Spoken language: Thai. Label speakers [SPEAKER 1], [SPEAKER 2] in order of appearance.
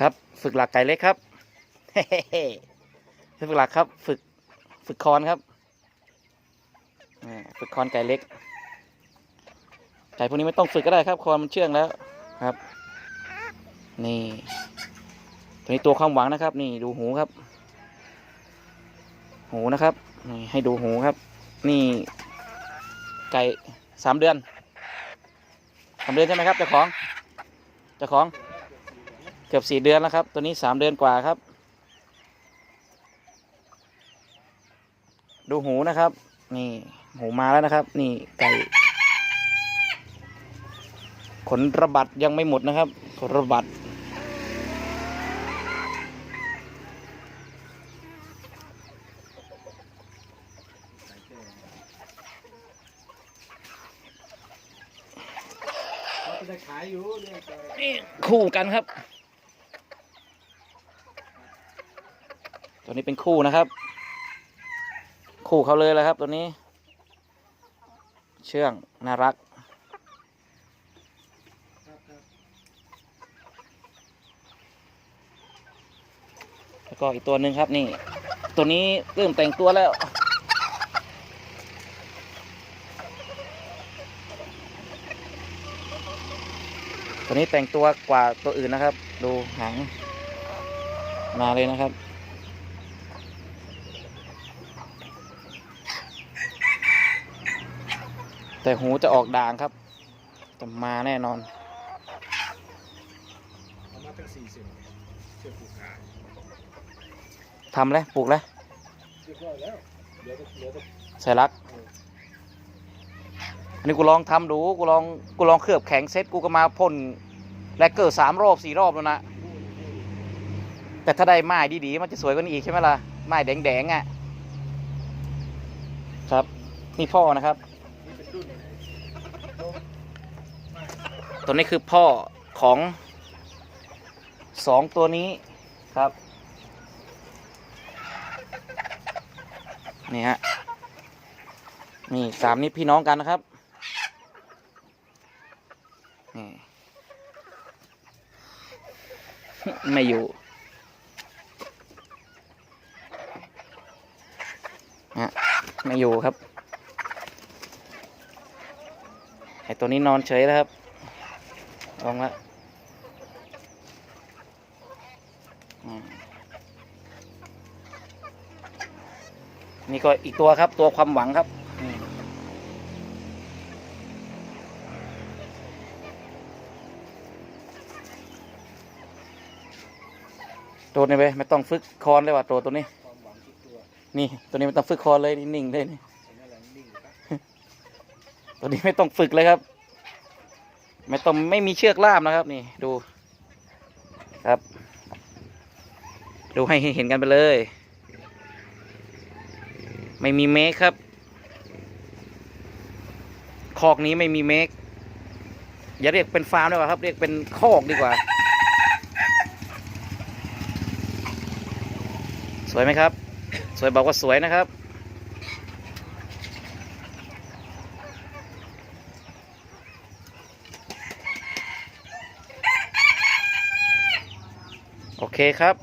[SPEAKER 1] ครับ ฝึกหลักไก่เล็กครับฝึกหลักครับ ฝึกฝึกคอนครับฝึกคอนไก่เล็ก ไก่พวกนี้ไม่ต้องฝึกก็ได้ครับ คอนมันเชื่องแล้วครับ นี่ ตัวนี้ตัวความหวังนะครับ นี่ดูหูครับ หูนะครับนี่ให้ดูหูครับ นี่ ไก่สามเดือนสามเดือนใช่ไหมครับเจ้าของเจ้าของ กือบสี่เดือนแล้วครับ ตัวนี้สามเดือนกว่าครับ ดูหูนะครับ นี่หูมาแล้วนะครับ นี่ไก่ขนระบัดยังไม่หมดนะครับ ขนระบัด
[SPEAKER 2] เขาจะขายอยู่เนี่ยแต่
[SPEAKER 1] นี่คู่กันครับ ตัวนี้เป็นคู่นะครับ คู่เขาเลยแหละครับ ตัวนี้ เชื่องน่ารักแล้วก็อีกตัวหนึ่งครับนี่ ตัวนี้เริ่มแต่งตัวแล้วตัวนี้แต่งตัวกว่าตัวอื่นนะครับ ดูหางมาเลยนะครับ แต่หูจะออกด่างครับจะมาแน่นอน
[SPEAKER 2] เอามาตั้งสี่สิบเชือกผูกขา
[SPEAKER 1] ทำเลยปลูกเลย
[SPEAKER 2] เรียบร้อยแล้วเดี๋ยวจะเดี๋ยวจะ
[SPEAKER 1] ใส่รัก อันนี้กูลองทำดู กูลอง กูลองเคลือบแข็งเซ็ตกูก็มาพ่นแลกเกอร์สามรอบสี่รอบแล้วนะ แต่ถ้าได้ไม้ดีๆ มันจะสวยกว่านี้อีกใช่ไหมล่ะ ไม้แดงๆอะ ครับ นี่พ่อนะครับ
[SPEAKER 2] นี่เป็นรุ่น
[SPEAKER 1] ตัวนี้คือพ่อของสองตัวนี้ครับ นี่ฮะ นี่สามนี้พี่น้องกันนะครับ นี่ ไม่อยู่ฮะไม่อยู่ครับไอตัวนี้นอนเฉยแล้วครับ ลองละอืมนี่ก็อีกตัวครับ ตัวความหวังครับอืมตัวนี้ไปไม่ต้องฝึกคอนเลยว่ะตัวตัวนี้
[SPEAKER 2] ความหวังทุกตัว
[SPEAKER 1] นี่ตัวนี้ไม่ต้องฝึกคอนเลยนิ่งๆเลยนี่
[SPEAKER 2] อันนี้แหละนิ่งๆครับ
[SPEAKER 1] ตัวนี้ไม่ต้องฝึกเลยครับ ไม่ต้องไม่มีเชือกล่ามนะครับนี่ดูครับ ดูให้เห็นกันไปเลย ไม่มีเมคครับคอกนี้ไม่มีเมคอย่าเรียกเป็นฟาร์มดีกว่าครับ เรียกเป็นคอกดีกว่า สวยไหมครับ สวยบอกว่าสวยนะครับ เคครับ